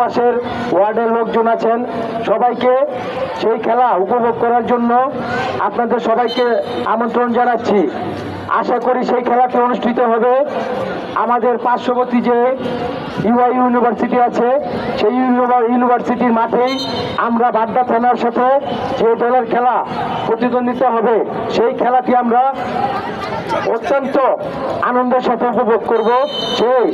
আশপাশের ওয়ার্ডের লোকজন আছেন। সবাইকে সেই খেলা উপভোগ করার জন্য আপনাদের সবাইকে আমন্ত্রণ জানাচ্ছি। আশা করি সেই খেলাটি অনুষ্ঠিত হবে। আমাদের পার্শ্ববর্তী যে ইউআই ইউনিভার্সিটি আছে, সেই ইউনিভার্সিটির মাঠেই আমরা বাড্ডা থানার সাথে যে দলের খেলা প্রতিদ্বন্দ্বিতা হবে, সেই খেলাটি আমরা অত্যন্ত আনন্দের সাথে উপভোগ করব। সেই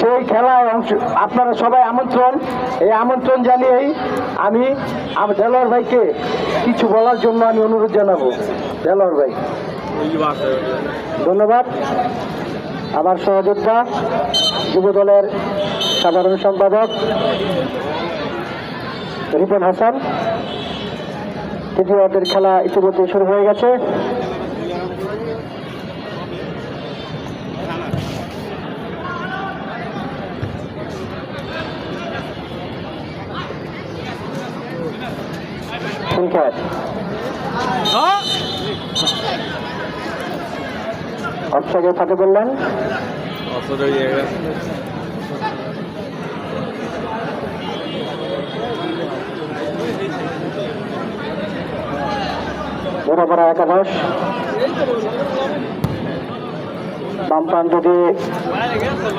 সেই খেলায় অংশ, আপনারা সবাই আমন্ত্রণ। এই আমন্ত্রণ জানিয়েই আমি দেলোয়ার ভাইকে কিছু বলার জন্য আমি অনুরোধ জানাব। দেলোয়ার ভাই। ধন্যবাদ। আমার সহযোদ্ধা যুব দলের সাধারণ সম্পাদক, রিপন হাসান। তৃতীয় খেলা ইতিমধ্যে শুরু হয়ে গেছে। সংখ্যায় অর্থকে ফাঁকে বললেন। বরাবরা একাদশ বাম প্রান্ত দিয়ে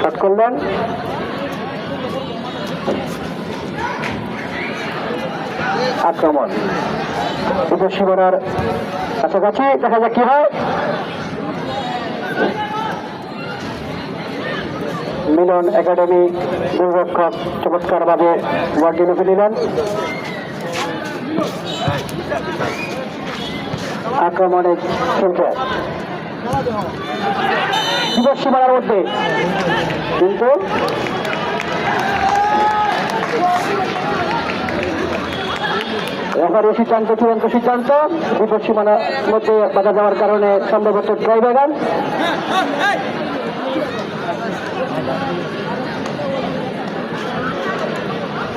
শট করলেন। আক্রমণ। উপর সীমানার কাছাকাছি, দেখা যাক কি হয়। মিলন একাডেমি দুর্রক্ষক চমৎকারভাবে ওয়ার্ডটি লুকে নিলেন। আক্রমণে চলছে দিবস সীমানার মধ্যে। কিন্তু রেফারি সিদ্ধান্ত চূড়ান্ত সিদ্ধান্ত বিপদ সীমানার মধ্যে বাধা যাওয়ার কারণে সম্ভবত ট্রাই ব্যাগান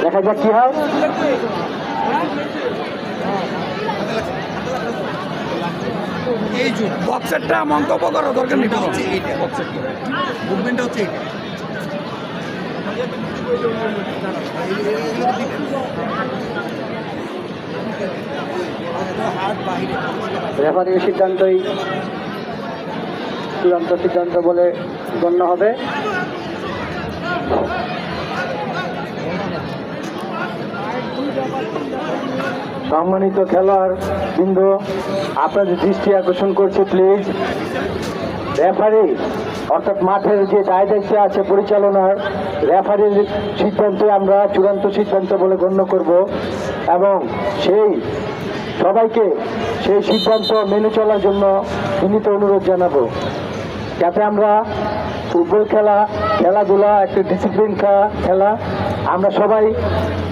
দেখা যাক কি হয় এই যে বক্সেরটা মন্তব্য করার দরকার নেই হচ্ছে এইটা বক্সেরটা মুভমেন্টটা হচ্ছে এইটা রেফারির সিদ্ধান্তই চূড়ান্ত সিদ্ধান্ত বলে গণ্য হবে। সম্মানিত খেলোয়াড় বিন্দু, আপনাদের দৃষ্টি আকর্ষণ করছে প্লিজ রেফারি অর্থাৎ মাঠের যে দায় আছে পরিচালনার রেফারির সিদ্ধান্ত আমরা চূড়ান্ত সিদ্ধান্ত বলে গণ্য করব এবং সেই সবাইকে সেই সিদ্ধান্ত মেনে চলার জন্য বিনীত অনুরোধ জানাব। যাতে আমরা ফুটবল খেলা, খেলাধুলা, একটা ডিসিপ্লিন খেলা, আমরা সবাই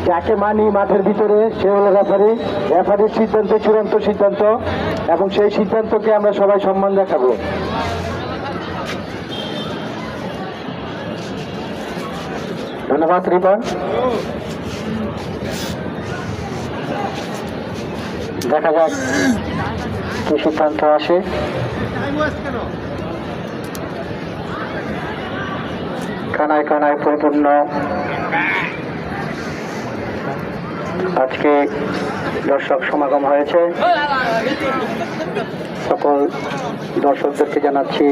যাকে মানি মাঠের ভিতরে, সে হলো রেফারি রেফারির সিদ্ধান্ত, চূড়ান্ত সিদ্ধান্ত, এবং সেই সিদ্ধান্তকে আমরা সবাই সম্মান দেখাবো। ধন্যবাদ, রিপন। দেখা যাক কি সিদ্ধান্ত আসে। কানায় কানায় পরিপূর্ণ। আজকে দর্শক সমাগম হয়েছে। সকল দর্শকদেরকে জানাচ্ছি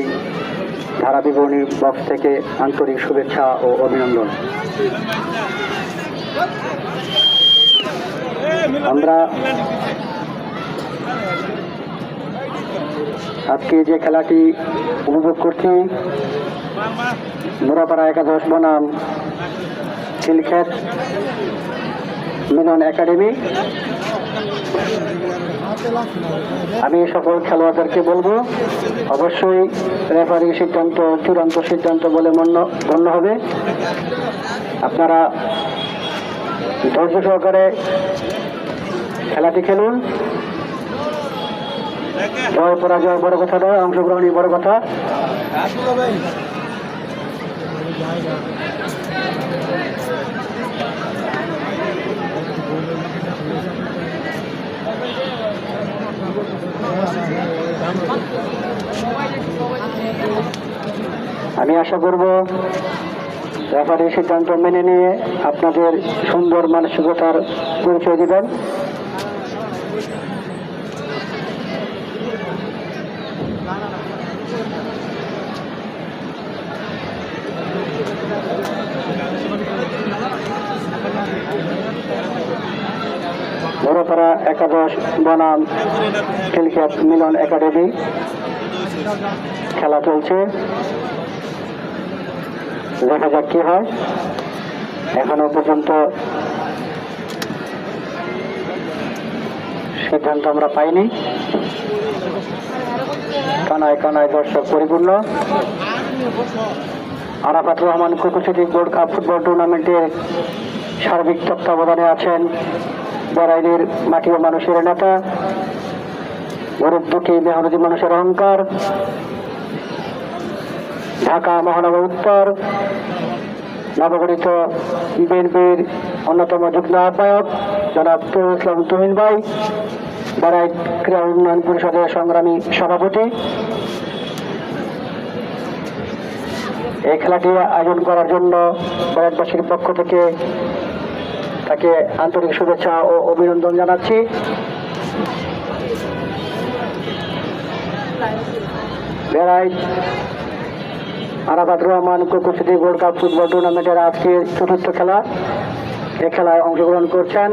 ধারা বিবরণী বক্স থেকে আন্তরিক শুভেচ্ছা ও অভিনন্দন। আমরা আজকে যে খেলাটি উপভোগ করছি মোরাপাড়া একাদশ বনাম সিলক্ষেত মিলন একাডেমি। আমি সকল খেলোয়াড়দেরকে বলব, অবশ্যই রেফারি সিদ্ধান্ত, চূড়ান্ত সিদ্ধান্ত বলে গণ্য হবে। আপনারা ধৈর্য সহকারে খেলাটি খেলুন। জয় পরাজয়, বড় কথা নয়, অংশগ্রহণই বড় কথা। আমি আশা করব রেফারির সিদ্ধান্ত মেনে নিয়ে আপনাদের সুন্দর মানসিকতার পরিচয় দিবেন। বড়পাড়া একাদশ, বনাম, ক্রিকেট মিলন একাডেমি খেলা চলছে। দেখা যাক কি হয়। এখনও পর্যন্ত সিদ্ধান্ত আমরা পাইনি। কানায় কানায় দর্শক পরিপূর্ণ। আরাফাত রহমান কুকুসিটি গোল্ড কাপ ফুটবল টুর্নামেন্টের সার্বিক তত্ত্বাবধানে আছেন। বরাইলের মাটি ও মানুষের নেতা গরিব দুঃখী মেহনতি মানুষের অহংকার, ঢাকা মহানগর উত্তর, নবগঠিত বিএনপির অন্যতম যুগ্ম আহ্বায়ক জনাব তরুল ইসলাম তুমিন ভাই বারাই ক্রীড়া উন্নয়ন পরিষদের সংগ্রামী সভাপতি। এই খেলাটি আয়োজন করার জন্য বারাকবাসীর পক্ষ থেকে তাকে আন্তরিক শুভেচ্ছা ও অভিনন্দন জানাচ্ছি। আরাফাত রহমান কুকুরসিটি গোল্ড কাপ ফুটবল টুর্নামেন্টের আজকের চতুর্থ খেলা। এ খেলায় অংশগ্রহণ করছেন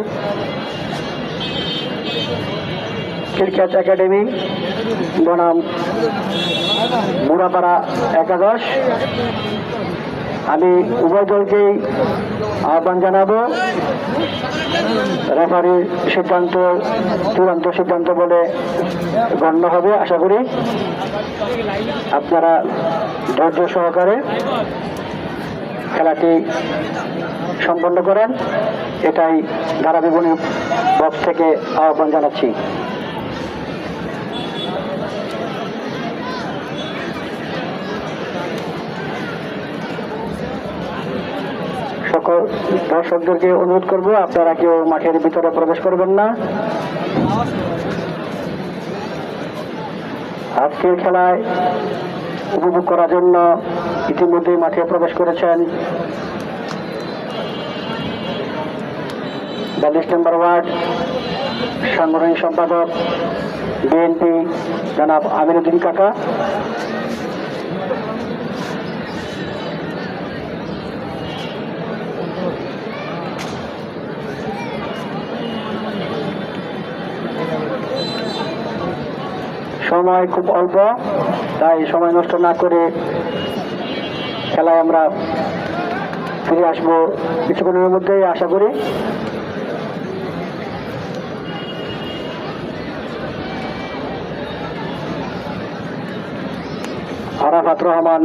ক্রিকেট একাডেমি, বনাম মুরাপাড়া একাদশ। আমি উভয় দলকেই আহ্বান জানাব। রেফারির সিদ্ধান্ত, চূড়ান্ত সিদ্ধান্ত বলে গণ্য হবে, আশা করি। আপনারা ধৈর্য সহকারে খেলাটি সম্পন্ন করেন। এটাই ধারাবিবনী বক্স থেকে আহ্বান জানাচ্ছি। সকল দর্শকদেরকে অনুরোধ করব, আপনারা কেউ মাঠের ভিতরে প্রবেশ করবেন না। আজকের খেলায় উপভোগ করার জন্য ইতিমধ্যে মাঠে প্রবেশ করেছেন বিয়াল্লিশ নম্বর ওয়ার্ড সাংগঠনিক সম্পাদক বিএনপি জনাব আমিরুদ্দিন কাকা। সময় খুব অল্প, তাই সময় নষ্ট না করে খেলায় আমরা ফিরে আসব কিছুক্ষণের মধ্যেই, আশা করি। আরাফাত রহমান,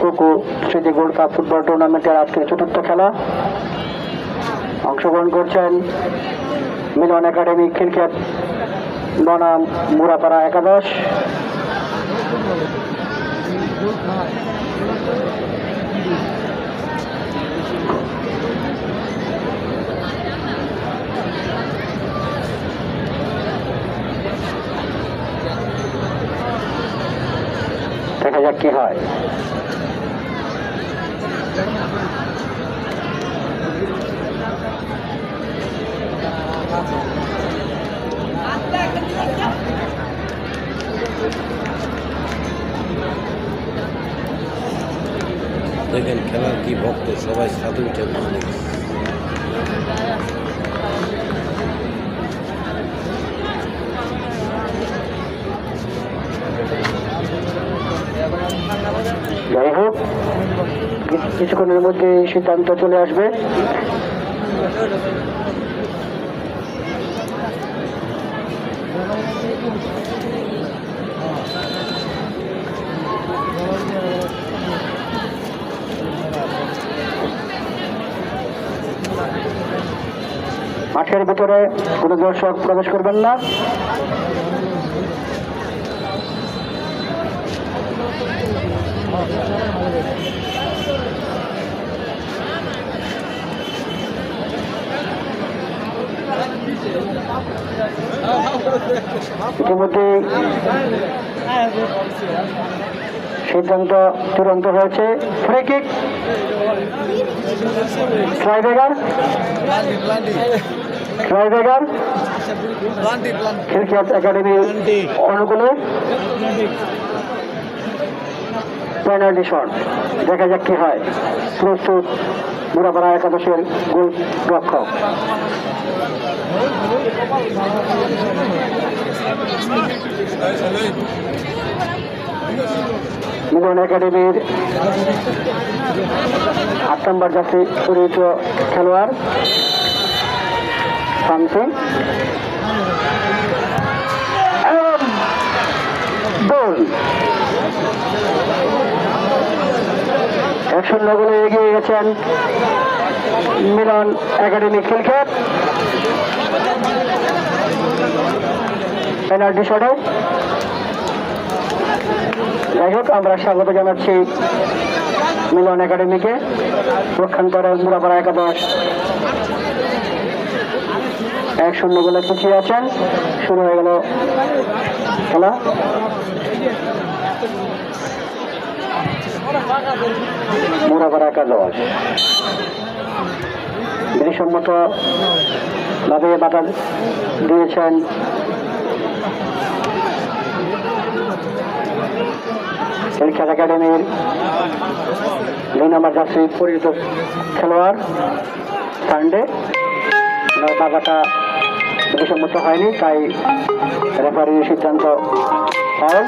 কুকু, স্মৃতি গোল্ড কাপ ফুটবল টুর্নামেন্টের আজকের চতুর্থ খেলা। অংশগ্রহণ করছেন মিলন একাডেমি ক্রিকেট বনাম মুরাপাড়া একাদশ। দেখা যাক কি হয়। দেখেন খেলার কি ভক্ত, সবাই ছাদে উঠে বসে যাই হোক, কিছুক্ষণের মধ্যে সিদ্ধান্ত চলে আসবে। মাঠের ভিতরে কোনো দর্শক প্রবেশ করবেন না। ইতিমধ্যে সিদ্ধান্ত চূড়ান্ত হয়েছে। ফ্রি কিক ট্রাইবেগার খিলখিয়াত একাডেমি অনুকূলে? পেনাল্টি শট দেখা যাক কি হয়। প্রস্তুত মুরাপাড়া একাদশের গোল রক্ষক। মিলন একাডেমির আট নম্বর জাতি পরিচিত খেলোয়াড়। শামসিং এবং এক শূন্য গোলে এগিয়ে গেছেন মিলন একাডেমি ক্রিকেট পেনাল্টি শটে। যাই হোক, আমরা স্বাগত জানাচ্ছি মিলন একাডেমিকে। পক্ষান্তরে মুরাপাড়া একাদশ। এক শূন্য গোলে পিছিয়ে আছেন। শুরু হয়ে গেল খেলা। মুরাপাড়া একাদশ। বিধিসম্মত ভাবে বাধা দিয়েছেন। পরীক্ষা একাডেমির দুই নম্বর জার্সি পরিচিত খেলোয়াড়, সানডে। ওনার বাবাটা বিধিসম্মত হয়নি তাই রেফারির সিদ্ধান্ত হয়